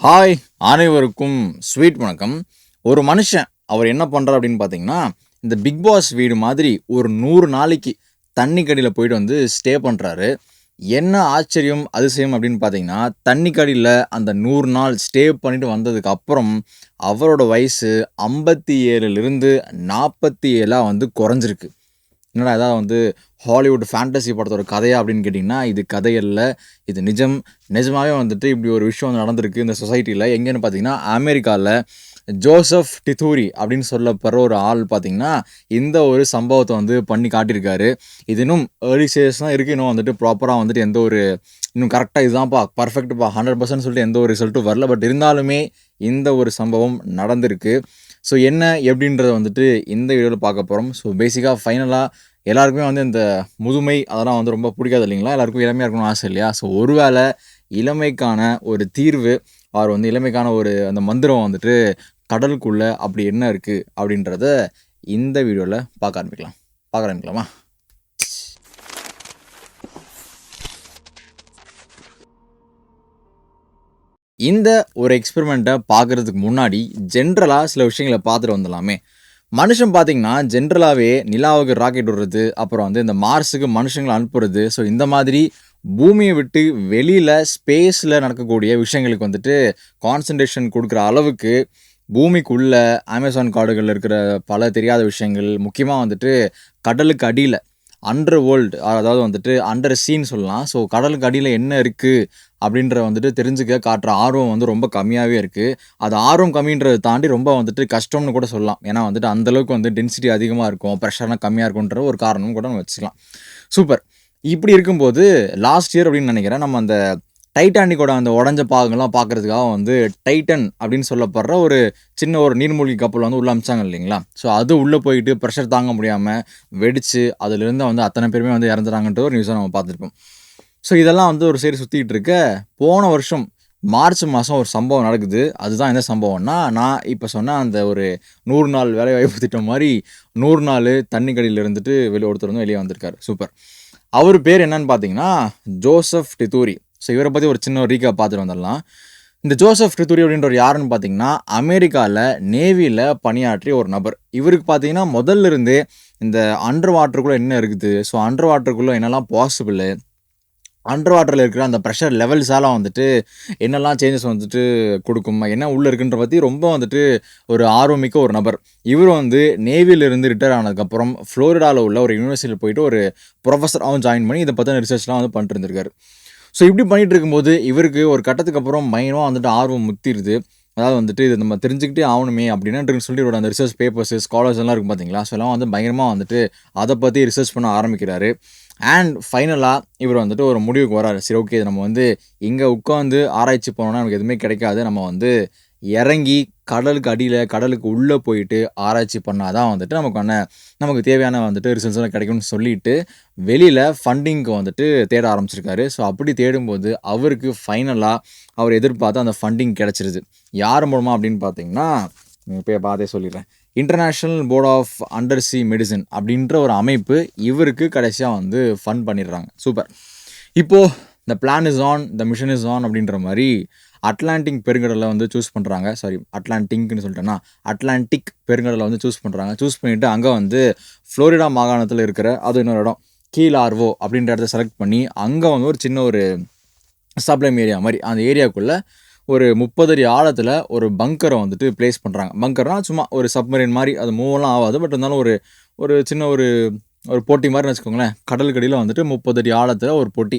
Hi அனைவருக்கும் sweet வணக்கம். ஒரு மனுஷன் அவர் என்ன பண்ணுறார் அப்படின்னு பார்த்தீங்கன்னா இந்த பிக் பாஸ் வீடு மாதிரி ஒரு நூறு நாளைக்கு தண்ணி கடியில் போயிட்டு வந்து ஸ்டே பண்ணுறாரு என்ன ஆச்சரியம் அதிசயம் அப்படின்னு பார்த்தீங்கன்னா தண்ணி கடியில் அந்த நூறு நாள் ஸ்டே பண்ணிட்டு வந்ததுக்கு அப்புறம் அவரோட வயசு ஐம்பத்தி ஏழுலேருந்து நாற்பத்தி ஏழாக வந்து குறைஞ்சிருக்கு. என்னடா ஏதாவது வந்து ஹாலிவுட் ஃபேண்டசி படத்தோட கதையா அப்படின்னு கேட்டிங்கன்னா இது கதை இல்லை இது நிஜம். நிஜமாகவே வந்துட்டு இப்படி ஒரு விஷயம் வந்து நடந்திருக்கு இந்த சொசைட்டியில் எங்கேன்னு பார்த்தீங்கன்னா அமெரிக்காவில் ஜோசப் டிதூரி அப்படின்னு சொல்லப்படுற ஒரு ஆள் பார்த்திங்கன்னா இந்த ஒரு சம்பவத்தை வந்து பண்ணி காட்டியிருக்காரு. இது இன்னும் ஏர்லி ஸ்டேஜஸ் தான் இருக்குது இன்னும் வந்துட்டு ப்ராப்பராக வந்துட்டு எந்த ஒரு இன்னும் கரெக்டாக இதுதான்ப்பா பர்ஃபெக்ட்ப்பா ஹண்ட்ரட் பர்சன்ட் சொல்லிட்டு எந்த ஒரு ரிசல்ட்டும் வரல. பட் இருந்தாலுமே இந்த ஒரு சம்பவம் நடந்திருக்கு. ஸோ என்ன எப்படின்றத வந்துட்டு இந்த வீடியோவில் பார்க்க போகிறோம் ஸோ பேசிக்காக ஃபைனலாக எல்லாருக்குமே வந்து இந்த முதுமை அதெல்லாம் வந்து ரொம்ப பிடிக்காது இல்லைங்களா? எல்லாருக்கும் இளமையாக இருக்கணும்னு ஆசை இல்லையா? ஸோ ஒருவேளை இளமைக்கான ஒரு தீர்வு அவர் வந்து இளமைக்கான ஒரு அந்த மந்திரம் வந்துட்டு கடலுக்குள்ளே அப்படி என்ன இருக்குது அப்படின்றத இந்த வீடியோவில் பார்க்க ஆரம்பிக்கலாம். பார்க்க ஆரம்பிக்கலாமா? இந்த ஒரு எக்ஸ்பெரிமெண்ட்டை பார்க்குறதுக்கு முன்னாடி ஜென்ரலாக சில விஷயங்களை பார்த்துட்டு வந்துடலாமே. மனுஷன் பார்த்தீங்கன்னா ஜென்ரலாகவே நிலாவுக்கு ராக்கெட் விடுறது அப்புறம் வந்து இந்த மார்ஸுக்கு மனுஷங்களை அனுப்புறது. ஸோ இந்த மாதிரி பூமியை விட்டு வெளியில் ஸ்பேஸில் நடக்கக்கூடிய விஷயங்களுக்கு வந்துட்டு கான்சன்ட்ரேஷன் கொடுக்குற அளவுக்கு பூமிக்குள்ளே அமேசான் காடுகளில் இருக்கிற பல தெரியாத விஷயங்கள் முக்கியமாக வந்துட்டு கடலுக்கு அடியில். அண்டர் வேர்ல்டு அதாவது வந்துட்டு அண்டர் சீன் சொல்லலாம். ஸோ கடலுக்கு அடியில் என்ன இருக்குது அப்படின்ற வந்துட்டு தெரிஞ்சுக்க காட்டுற ஆர்வம் வந்து ரொம்ப கம்மியாகவே இருக்குது அது ஆர்வம் கம்மின்றதை தாண்டி ரொம்ப வந்துட்டு கஷ்டம்னு கூட சொல்லலாம். ஏன்னா வந்துட்டு அந்தளவுக்கு வந்து டென்சிட்டி அதிகமாக இருக்கும் ப்ரெஷர்லாம் கம்மியாக இருக்குன்ற ஒரு காரணம் கூட நம்ம வச்சுக்கலாம். சூப்பர் இப்படி இருக்கும்போது லாஸ்ட் இயர் அப்படின்னு நினைக்கிறேன் நம்ம அந்த டைட்டானிக்கோட அந்த உடஞ்ச பாகங்கள்லாம் பார்க்குறதுக்காக வந்து டைட்டன் அப்படின்னு சொல்லப்படுற ஒரு சின்ன ஒரு நீர்மூழ்கி கப்பல் வந்து உள்ளே அமிச்சாங்க இல்லைங்களா? ஸோ அது உள்ளே போயிட்டு ப்ரெஷர் தாங்க முடியாமல் வெடிச்சு அதுலேருந்து வந்து அத்தனை பேருமே வந்து இறந்துறாங்கன்ற ஒரு நியூஸை நம்ம பார்த்துருப்போம். ஸோ இதெல்லாம் வந்து ஒரு சரி சுற்றிக்கிட்டு இருக்க. போன வருஷம் மார்ச் மாதம் ஒரு சம்பவம் நடக்குது. அதுதான் என்ன சம்பவம்னா நான் இப்போ சொன்ன அந்த ஒரு நூறு நாள் வேலை வாய்ப்பு திட்டம் மாதிரி நூறு நாள் தண்ணி கடியில் இருந்துட்டு வெளியே ஒருத்தர் வந்து வெளியே வந்திருக்காரு. சூப்பர் அவர் பேர் என்னன்னு பார்த்தீங்கன்னா ஜோசப் டித்தூரி. ஸோ இவரை பற்றி ஒரு சின்ன ஒரு ரீக்கா பார்த்துட்டு வந்துடலாம். இந்த ஜோசப் ரித்துரி அப்படின்ற ஒரு யாருன்னு பார்த்தீங்கன்னா அமெரிக்காவில் நேவியில் பணியாற்றிய ஒரு நபர். இவருக்கு பார்த்தீங்கன்னா முதல்ல இருந்தே இந்த அண்டர் வாட்டருக்குள்ளே என்ன இருக்குது? ஸோ அண்டர் வாட்டருக்குள்ளே என்னெல்லாம் பாசிபிள் அண்டர் வாட்டரில் இருக்கிற அந்த ப்ரெஷர் லெவல்ஸாலாம் வந்துட்டு என்னெல்லாம் சேஞ்சஸ் வந்துட்டு கொடுக்கும்? என்ன உள்ளே இருக்குன்ற பற்றி ரொம்ப வந்துட்டு ஒரு ஆர்வமிக்க ஒரு நபர். இவர் வந்து நேவியிலிருந்து ரிட்டையர் ஆனதுக்கப்புறம் ஃப்ளோரிடாவில் உள்ள ஒரு யூனிவர்சிட்டியில் போயிட்டு ஒரு ப்ரொஃபஸராகவும் ஜாயின் பண்ணி இதை பற்றின ரிசர்ச்லாம் வந்து பண்ணிட்டு இருந்திருக்காரு. ஸோ இப்படி பண்ணிகிட்டு இருக்கும்போது இவருக்கு ஒரு கட்டத்துக்கு அப்புறம் மைனமாக வந்துட்டு ஆர்வம் முத்திடுது அதாவது வந்துட்டு இது நம்ம தெரிஞ்சுக்கிட்டே ஆகணுமே அப்படின்னு சொல்லி இவரோட அந்த ரிசர்ச் பேப்பர்ஸ் ஸ்காலர்ஸ் எல்லாம் இருக்கும் பார்த்தீங்களா ஸோ எல்லாம் வந்து பயங்கரமாக வந்துட்டு அதை பற்றி ரிசர்ச் பண்ண ஆரம்பிக்கிறாரு. அண்ட் ஃபைனலாக இவர் வந்துட்டு ஒரு முடிவுக்கு வராரு. சரி ஓகே நம்ம வந்து இங்கே உட்காந்து ஆராய்ச்சி போனோன்னா நமக்கு எதுவுமே கிடைக்காது. நம்ம வந்து இறங்கி கடலுக்கு அடியில் கடலுக்கு உள்ளே போயிட்டு ஆராய்ச்சி பண்ணால் தான் வந்துட்டு நமக்கான நமக்கு தேவையான வந்துட்டு ரிசல்ட்ஸ்லாம் கிடைக்கும்னு சொல்லிட்டு வெளியில் ஃபண்டிங்க்கு வந்துட்டு தேட ஆரம்பிச்சிருக்காரு. ஸோ அப்படி தேடும்போது அவருக்கு ஃபைனலாக அவர் எதிர்பார்த்து அந்த ஃபண்டிங் கிடச்சிருது. யார் மூலமாக அப்படின்னு பார்த்தீங்கன்னா இப்போ பார்த்தே சொல்லிடுறேன். International board of undersea medicine அப்படின்ற ஒரு அமைப்பு இவருக்கு கடைசியாக வந்து ஃபண்ட் பண்ணிடுறாங்க. சூப்பர் இப்போது இந்த plan is on the mission is on அப்படின்ற மாதிரி அட்லாண்டிக் பெருங்கடலை வந்து சூஸ் பண்ணுறாங்க சாரி அட்லாண்டிக்னு சொல்லிட்டேன்னா அட்லாண்டிக் பெருங்கடலை வந்து சூஸ் பண்ணுறாங்க சூஸ் பண்ணிவிட்டு அங்கே வந்து ஃப்ளோரிடா மாகாணத்தில் இருக்கிற அது இன்னொரு இடம் கீழார்வோ அப்படின்ற இடத்த செலக்ட் பண்ணி அங்கே வந்து ஒரு சின்ன ஒரு சப்ளைம் ஏரியா மாதிரி அந்த ஏரியாவுக்குள்ளே ஒரு முப்பது அடி ஆழத்தில் ஒரு பங்கரை வந்துட்டு ப்ளேஸ் பண்ணுறாங்க பங்கர்னால் சும்மா ஒரு சப்மரின் மாதிரி அது மூவெல்லாம் ஆகாது பட் இருந்தாலும் ஒரு ஒரு சின்ன ஒரு ஒரு போட்டி மாதிரி வச்சுக்கோங்களேன். கடலுக்கடியில் வந்துட்டு முப்பது அடி ஆழத்தில் ஒரு போட்டி.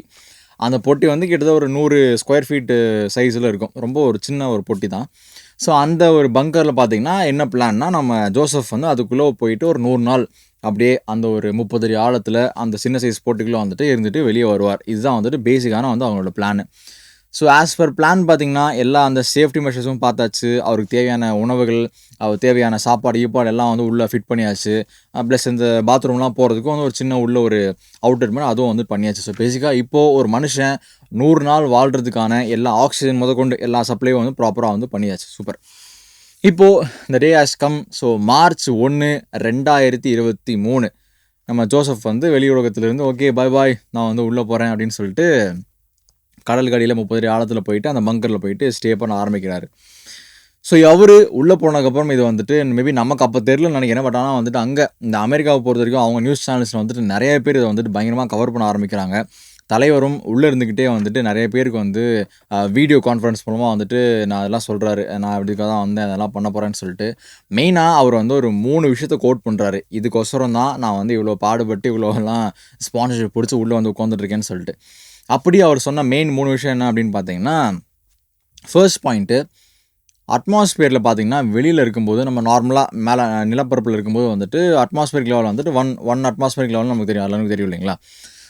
அந்த பொட்டி வந்து கிட்டத்தட்ட ஒரு நூறு ஸ்கொயர் ஃபீட்டு சைஸில் இருக்கும். ரொம்ப ஒரு சின்ன ஒரு பொட்டி தான். ஸோ அந்த ஒரு பங்கரில் பார்த்திங்கன்னா என்ன பிளான்னா நம்ம ஜோசப் வந்து அதுக்குள்ளே போயிட்டு ஒரு நூறு நாள் அப்படியே அந்த ஒரு முப்பது அடி ஆழத்தில் அந்த சின்ன சைஸ் போட்டிக்குள்ளே வந்துட்டு இருந்துட்டு வெளியே வருவார். இதுதான் வந்துட்டு பேசிக்கான வந்து அவங்களோட plan so as per plan பார்த்திங்கன்னா எல்லா அந்த சேஃப்டி மெஷர்ஸும் பார்த்தாச்சு. அவருக்கு தேவையான உணவுகள் அவர் தேவையான சாப்பாடு ஈப்பாடு எல்லாம் வந்து உள்ளே ஃபிட் பண்ணியாச்சு. ப்ளஸ் இந்த பாத்ரூம்லாம் போகிறதுக்கும் வந்து ஒரு சின்ன உள்ள ஒரு அவுட்டர் மாதிரி அதுவும் வந்து பண்ணியாச்சு. ஸோ பேசிக்காக இப்போது ஒரு மனுஷன் நூறு நாள் வாழ்கிறதுக்கான எல்லா ஆக்சிஜன் முதற்கொண்டு எல்லா சப்ளையும் வந்து ப்ராப்பராக வந்து பண்ணியாச்சு. சூப்பர் இப்போது இந்த day has come so March ஒன்று ரெண்டாயிரத்தி இருபத்தி மூணு. நம்ம ஜோசப் வந்து வெளி உலகத்துலேருந்து ஓகே பாய் பாய் நான் வந்து உள்ளே போகிறேன் அப்படின்னு சொல்லிட்டு கடலுக்கு அடியில் முப்பது அடி ஆழத்தில் போயிட்டு, அந்த பங்கர்ல போயிட்டு ஸ்டே பண்ண ஆரம்பிக்கிறாரு. ஸோ அவரு உள்ளே போனதுக்கப்புறம் இது வந்துட்டு மேபி நமக்கு அப்போ தெரியலன்னு நினைக்கிறேன் பட் ஆனால் வந்துட்டு அங்கே இந்த பொறுத்த வரைக்கும் அவங்க நியூஸ் சேனல்ஸில் வந்துட்டு நிறைய பேர் இதை வந்துட்டு பயங்கரமாக கவர் பண்ண ஆரம்பிக்கிறாங்க. தலைவரும் உள்ளே இருந்துக்கிட்டே வந்துட்டு நிறைய பேருக்கு வந்து வீடியோ கான்ஃபரன்ஸ் மூலமாக வந்துட்டு நான் அதெல்லாம் சொல்கிறாரு நான் இதுக்காக தான் வந்தேன். அதெல்லாம் பண்ண போகிறேன்னு சொல்லிட்டு. மெயினாக அவர் வந்து ஒரு மூணு விஷயத்த கோட் பண்ணுறாரு இதுக்கொசரம் தான் நான் வந்து இவ்வளோ பாடுபட்டு இவ்வளோலாம் ஸ்பான்சர்ஷிப் பிடிச்சி உள்ளே வந்து உட்காந்துட்ருக்கேன்னு சொல்லிட்டு. அப்படி அவர் சொன்ன மெயின் மூணு விஷயம் என்ன அப்படின்னு பார்த்தீங்கன்னா, ஃபர்ஸ்ட் பாயிண்ட்டு அட்மாஸ்பியரில் பார்த்தீங்கன்னா, வெளியில் இருக்கும்போது நம்ம நார்மலாக மேலே நிலப்பரப்பில் இருக்கும்போது வந்துட்டு அட்மாஸ்பியரிக் லெவல் வந்துட்டு 1 1 அட்மாஸ்பியரிக் லெவலில் நமக்கு தெரியும். எல்லாருக்கும் தெரியும் இல்லைங்களா?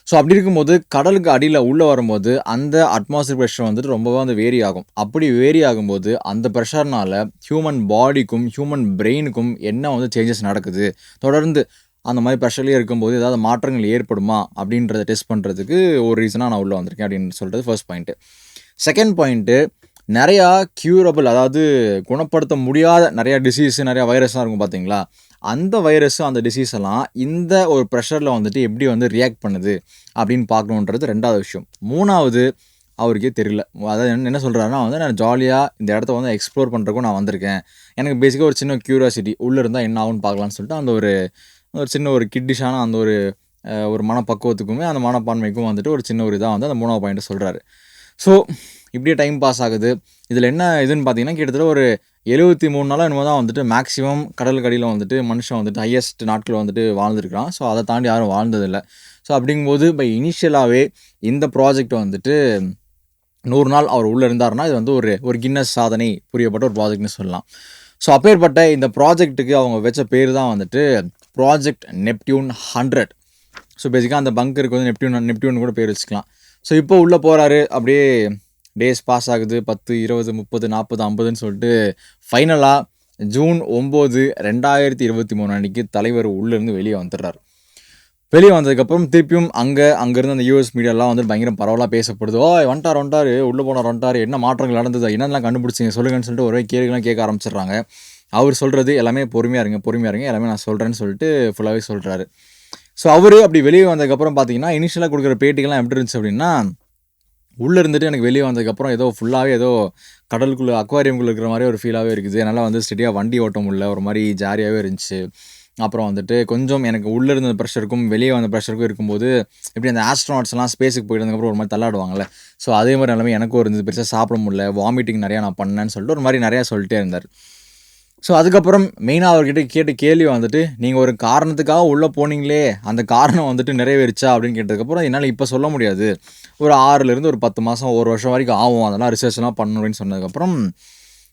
ஸோ அப்படி இருக்கும்போது கடலுக்கு அடியில் உள்ளே வரும்போது அந்த அட்மாஸ்பியர் ப்ரெஷர் வந்துட்டு ரொம்பவே வந்து வேரி ஆகும். அப்படி வேரி ஆகும்போது அந்த ப்ரெஷர்னால் ஹியூமன் பாடிக்கும், ஹியூமன் பிரெயினுக்கும் என்ன வந்து சேஞ்சஸ் நடக்குது? தொடர்ந்து அந்த மாதிரி ப்ரெஷர்லேயே இருக்கும்போது ஏதாவது மாற்றங்கள் ஏற்படுமா? அப்படின்றத டெஸ்ட் பண்ணுறதுக்கு ஒரு ரீசனாக நான் உள்ளே வந்திருக்கேன் அப்படின்னு சொல்கிறது ஃபர்ஸ்ட் பாயிண்ட்டு. செகண்ட் பாயிண்ட்டு நிறையா க்யூரபிள் அதாவது குணப்படுத்த முடியாத நிறையா டிசீஸ், நிறையா வைரஸ்லாம் இருக்கும் பார்த்தீங்களா? அந்த வைரஸும் அந்த டிசீஸ் எல்லாம் இந்த ஒரு ப்ரெஷரில் வந்துட்டு எப்படி வந்து ரியாக்ட் பண்ணுது? அப்படின்னு பார்க்கணுன்றது ரெண்டாவது விஷயம். மூணாவது அவருக்கே தெரியல. அதாவது என்ன சொல்கிறாருன்னா வந்து நான் ஜாலியாக இந்த இடத்த வந்து எக்ஸ்ப்ளோர் பண்ணுறக்கும் நான் வந்திருக்கேன். எனக்கு பேசிக்காக ஒரு சின்ன க்யூரியாசிட்டி உள்ளே இருந்தால் என்ன ஆகும்னு பார்க்கலான்னு சொல்லிட்டு அந்த ஒரு ஒரு சின்ன ஒரு கிட்டிஷான அந்த ஒரு ஒரு மனப்பக்குவத்துக்குமே, அந்த மனப்பான்மைக்கும் வந்துட்டு ஒரு சின்ன ஒரு இதாக வந்து அந்த மூணாவது பாயிண்ட்டை சொல்கிறாரு ஸோ இப்படியே டைம் பாஸ் ஆகுது. இதில் என்ன இதுன்னு பார்த்தீங்கன்னா, கிட்டத்தட்ட ஒரு எழுபத்தி மூணு நாளாக என்னமோ தான் வந்துட்டு மேக்ஸிமம் கடலுக்கு அடியில வந்துட்டு மனுஷன் வந்துட்டு ஹையஸ்ட் நாட்கள் வந்துட்டு வாழ்ந்துருக்கிறான் ஸோ அதை தாண்டி யாரும் வாழ்ந்ததில்லை ஸோ அப்படிங்கும்போது பை இனிஷியலாகவே இந்த ப்ராஜெக்ட் வந்துட்டு நூறு நாள் அவர் உள்ளே இருந்தார்னா இது வந்து ஒரு ஒரு கின்னஸ் சாதனை புரியப்பட்ட ஒரு ப்ராஜெக்ட்னு சொல்லலாம். ஸோ அப்பேற்பட்ட இந்த ப்ராஜெக்ட்டுக்கு அவங்க வச்ச பேர் தான் வந்துட்டு ப்ராஜெக்ட் நெப்டியூன் 100. ஸோ பேசிக்காக அந்த பங்கருக்கு வந்து நெப்டியூன் நெப்டியூன் கூட பேர் வச்சுக்கலாம். ஸோ இப்போ உள்ளே போகிறாரு அப்படியே டேஸ் பாஸ் ஆகுது. 10, 20, 30, 40, 50ன்னு சொல்லிட்டு ஃபைனலாக ஜூன் 9, 2023 அன்னைக்கு தலைவர் உள்ளேருந்து வெளியே வந்துடுறாரு. வெளியே வந்ததுக்கப்புறம் திருப்பியும் அங்கே அங்கேருந்து அந்த யூஎஸ் மீடியாலாம் வந்து பயங்கர பரவலாக பேசப்படுது. ஓ வண்டார் வண்டார் உள்ளே போனார் வண்டார் என்ன மாற்றங்கள் நடந்தது? என்னெல்லாம் கண்டுபிடிச்சிங்க சொல்லுங்கன்னு" சொல்லிட்டு ஒரே கேள்விலாம் கேட்க ஆரம்பிச்சிடுறாங்க அவர் சொல்கிறது எல்லாமே பொறுமையாக இருங்க, பொறுமையாக இருங்க. எல்லாமே நான் சொல்கிறேன்னு சொல்லிட்டு ஃபுல்லாகவே சொல்கிறாரு ஸோ அவரு அப்படி வெளியே வந்ததுக்கப்புறம் பார்த்தீங்கன்னா, இனிஷியலாக கொடுக்குற பேட்டிகள்லாம் எப்படி இருந்துச்சு அப்படின்னா, உள்ளே இருந்துட்டு எனக்கு வெளியே வந்ததுக்கப்புறம் ஏதோ ஃபுல்லாகவே ஏதோ கடலுக்குள்ளே அக்வாரியம்குள்ளே இருக்கிற மாதிரி ஒரு ஃபீலாகவே இருக்குது. என்னால் வந்து ஸ்டெடியாக வண்டி ஓட்ட முடியல. ஒரு மாதிரி ஜாரியாகவே இருந்துச்சு. அப்புறம் வந்துட்டு கொஞ்சம் எனக்கு உள்ளே இருந்த ப்ரெஷருக்கும் வெளியே வந்த ப்ரெஷருக்கும் இருக்கும்போது, எப்படி அந்த ஆஸ்ட்ரோநாட்ஸ்லாம் ஸ்பேஸுக்கு போயிட்டதுக்கப்புறம் வந்ததுக்கப்புறம் ஒரு மாதிரி தள்ளாடுவாங்கல்ல. ஸோ அதே மாதிரி எல்லாமே எனக்கும் இருந்தது. பெருசாக சாப்பிட முடியல. வாமிட்டிங் நிறையா நான் பண்ணேன்னு சொல்லிட்டு ஒரு மாதிரி நிறையா சொல்லிட்டே இருந்தார் ஸோ அதுக்கப்புறம் மெயினாக அவர்கிட்ட கேட்ட கேள்வி வந்துட்டு, நீங்கள் ஒரு காரணத்துக்காக உள்ளே போனீங்களே, அந்த காரணம் வந்துட்டு நிறைவேறிச்சா அப்படின்னு கேட்டதுக்கப்புறம், என்னால் இப்போ சொல்ல முடியாது. ஒரு ஆறுலேருந்து ஒரு பத்து மாதம் ஒரு வருஷம் வரைக்கும் ஆகும். அதெல்லாம் ரிசர்ச்லாம் பண்ணணும்" அப்படின்னு சொன்னதுக்கப்புறம்,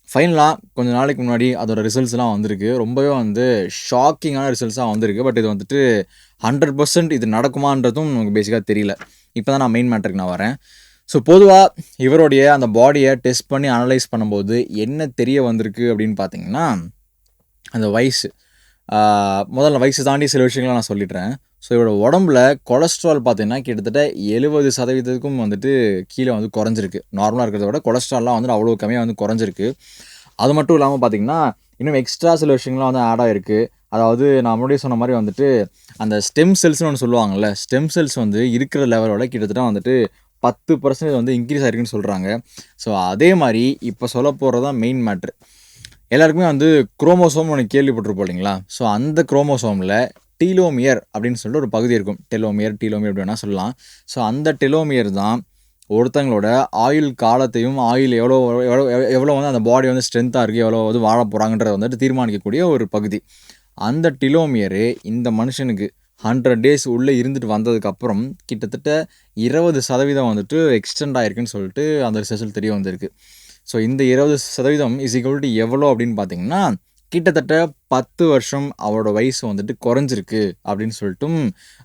ஃபைனலாக கொஞ்ச நாளைக்கு முன்னாடி அதோட ரிசல்ட்ஸ்லாம் வந்திருக்கு. ரொம்பவே வந்து ஷாக்கிங்கான ரிசல்ட்ஸாக வந்திருக்கு. பட் இது வந்துட்டு 100% இது நடக்குமான்றதும் நமக்கு பேசிக்காக தெரியல. இப்போ தான் நான் மெயின் மேட்டருக்கு நான் வரேன். ஸோ பொதுவாக இவருடைய அந்த பாடியை டெஸ்ட் பண்ணி அனலைஸ் பண்ணும்போது என்ன தெரிய வந்திருக்கு அப்படின்னு பார்த்தீங்கன்னா, அந்த வயசு. முதல்ல வயசு தாண்டி சில விஷயங்கள நான் சொல்லிடுறேன். ஸோ இவரோட உடம்புல கொலஸ்ட்ரால் பார்த்தீங்கன்னா, கிட்டத்தட்ட 70% வந்துட்டு கீழே வந்து குறைஞ்சிருக்கு. நார்மலாக இருக்கிறத விட கொலஸ்ட்ரால்லாம் வந்துட்டு அவ்வளோ கம்மியாக வந்து குறைஞ்சிருக்கு. அது மட்டும் இல்லாமல் பார்த்தீங்கன்னா, இன்னும் எக்ஸ்ட்ரா சில விஷயங்கள்லாம் வந்து ஆட் ஆகிருக்கு அதாவது நான் முன்னாடி சொன்ன மாதிரி வந்துட்டு, அந்த ஸ்டெம் செல்ஸ்னு ஒன்று சொல்லுவாங்கள்ல ஸ்டெம் செல்ஸ் வந்து இருக்கிற லெவலோட கிட்டத்தட்ட வந்துட்டு 10% வந்து இன்க்ரீஸ் ஆகிருக்குன்னு சொல்கிறாங்க ஸோ அதே மாதிரி இப்போ சொல்ல போகிறது தான் மெயின் மேட்ரு எல்லாருக்குமே வந்து குரோமோசோம்னு ஒன்று கேள்விப்பட்டிருப்போம் இல்லைங்களா? ஸோ அந்த குரோமோசோமில் டீலோமியர் அப்படின்னு சொல்லிட்டு ஒரு பகுதி இருக்கும். டெலோமியர், டீலோமியர் அப்படி வேணால் சொல்லலாம். ஸோ அந்த டெலோமியர் தான் ஒருத்தங்களோட ஆயுள் காலத்தையும், ஆயுள் எவ்வளோ எவ்வளோ எவ்வளோ வந்து அந்த பாடி வந்து ஸ்ட்ரென்த்தாக இருக்குது எவ்வளோ வந்து வாழ போகிறாங்கன்றத வந்துட்டு தீர்மானிக்கக்கூடிய ஒரு பகுதி. அந்த டிலோமியரு இந்த மனுஷனுக்கு 100 டேஸ் உள்ளே இருந்துட்டு வந்ததுக்கப்புறம், கிட்டத்தட்ட 20% வந்துட்டு எக்ஸ்டெண்ட் ஆகிருக்குன்னு சொல்லிட்டு அந்த ரிசர்ச்சில் தெரிய வந்திருக்கு. ஸோ இந்த 20% இஸ் ஈக்குவல் எவ்வளோ அப்படின்னு பார்த்தீங்கன்னா, கிட்டத்தட்ட 10 வருஷம் அவரோட வயசு வந்துட்டு குறைஞ்சிருக்கு அப்படின்னு சொல்லிட்டும்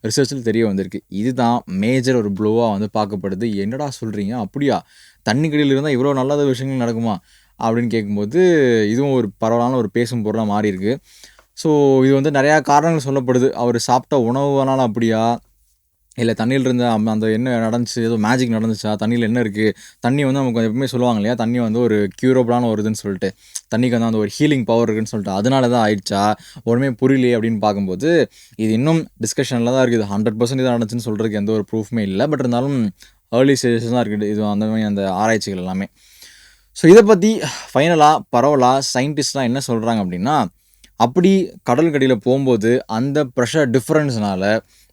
ரிசர்ச்சில் தெரிய வந்திருக்கு. இதுதான் மேஜர் ஒரு ப்ளூவாக வந்து பார்க்கப்படுது. "என்னடா சொல்கிறீங்க அப்படியா? தண்ணி கடியில் இருந்தால் இவ்வளோ நல்ல விஷயங்கள் நடக்குமா?" அப்படின்னு கேட்கும்போது, இதுவும் ஒரு பரவலான ஒரு பேசும் பொருளாக மாறியிருக்கு. ஸோ இது வந்து நிறையா காரணங்கள் சொல்லப்படுது. அவர் சாப்பிட்ட உணவுனால அப்படியா? இல்லை தண்ணியில் இருந்த அம் அந்த என்ன நடந்துச்சு? ஏதோ மேஜிக் நடந்துச்சா? தண்ணியில் என்ன இருக்குது தண்ணி வந்து நமக்கு எப்பவுமே சொல்லுவாங்க இல்லையா? தண்ணி வந்து ஒரு க்யூரபிளான ஒரு இதுன்னு சொல்லிட்டு. தண்ணிக்கு வந்து அந்த ஒரு ஹீலிங் பவர் இருக்குன்னு சொல்லிட்டு. அதனால தான் ஆயிடுச்சா? ஒன்றுமே புரியலையே அப்படின்னு பார்க்கும்போது, இது இன்னும் டிஸ்கஷனில் தான் இருக்குது. 100% இது நடந்துச்சுன்னு சொல்கிறதுக்கு எந்த ஒரு ப்ரூஃப்மே இல்லை பட் இருந்தாலும் ஏர்லி ஸ்டேஜஸ் தான் இருக்குது இது அந்த மாதிரி அந்த ஆராய்ச்சிகள் எல்லாமே ஸோ இதை பற்றி ஃபைனலாக பரவலாக சயின்டிஸ்ட்லாம் என்ன சொல்கிறாங்க அப்படின்னா அப்படி கடல்கடியில் போகும்போது அந்த ப்ரெஷர் டிஃப்ரென்ஸ்னால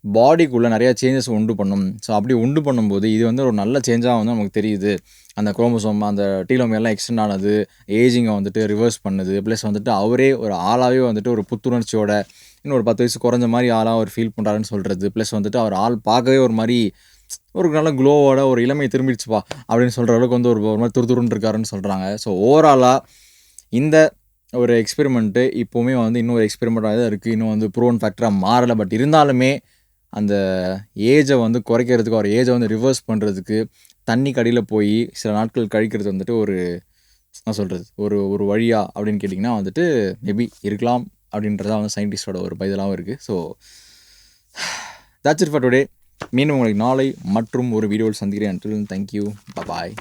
பாடிக்குள்ளே நிறையா சேஞ்சஸ் உண்டு பண்ணும். ஸோ அப்படி உண்டு பண்ணும்போது இது வந்து ஒரு நல்ல சேஞ்சாக வந்து நமக்கு தெரியுது. அந்த குரோமோசோம் அந்த டீலோமியெல்லாம் எக்ஸ்டெண்ட் ஆனது ஏஜிங்கை வந்துட்டு ரிவர்ஸ் பண்ணுது. ப்ளஸ் வந்துட்டு அவரே ஒரு ஆளாகவே வந்துட்டு ஒரு புத்துணர்ச்சியோட இன்னும் ஒரு பத்து வயசு குறைஞ்ச மாதிரி ஆளாக அவர் ஃபீல் பண்ணுறாருன்னு சொல்கிறது ப்ளஸ் வந்துட்டு அவர் ஆள் பார்க்கவே ஒரு மாதிரி ஒரு நல்ல க்ளோவோட ஒரு இளமை திரும்பிடுச்சுப்பா அப்படின்னு சொல்கிற அளவுக்கு வந்து ஒரு ஒரு மாதிரி துருதுருன்னு இருக்காருன்னு சொல்கிறாங்க ஸோ ஓவராலாக இந்த ஒரு எக்ஸ்பெரிமெண்ட்டு இப்போவுமே வந்து இன்னும் ஒரு எக்ஸ்பெரிமெண்ட்டாக தான் இருக்குது இன்னும் வந்து ப்ரோன் ஃபேக்டராக மாறலை. பட் இருந்தாலுமே அந்த ஏஜை வந்து குறைக்கிறதுக்கு ஒரு ஏஜை வந்து ரிவர்ஸ் பண்ணுறதுக்கு தண்ணி கடியில் போய் சில நாட்கள் கழிக்கிறது வந்துட்டு ஒரு நான் சொல்கிறது ஒரு ஒரு வழியா அப்படின்னு கேட்டிங்கன்னா வந்துட்டு மேபி இருக்கலாம் அப்படின்றதான் வந்து சயின்டிஸ்டோட ஒரு பதிலாகவும் இருக்குது so that's it for today மீண்டும் உங்களுக்கு நாளை மற்றும் ஒரு வீடியோவில் சந்திக்கிறேன். Until thank you bye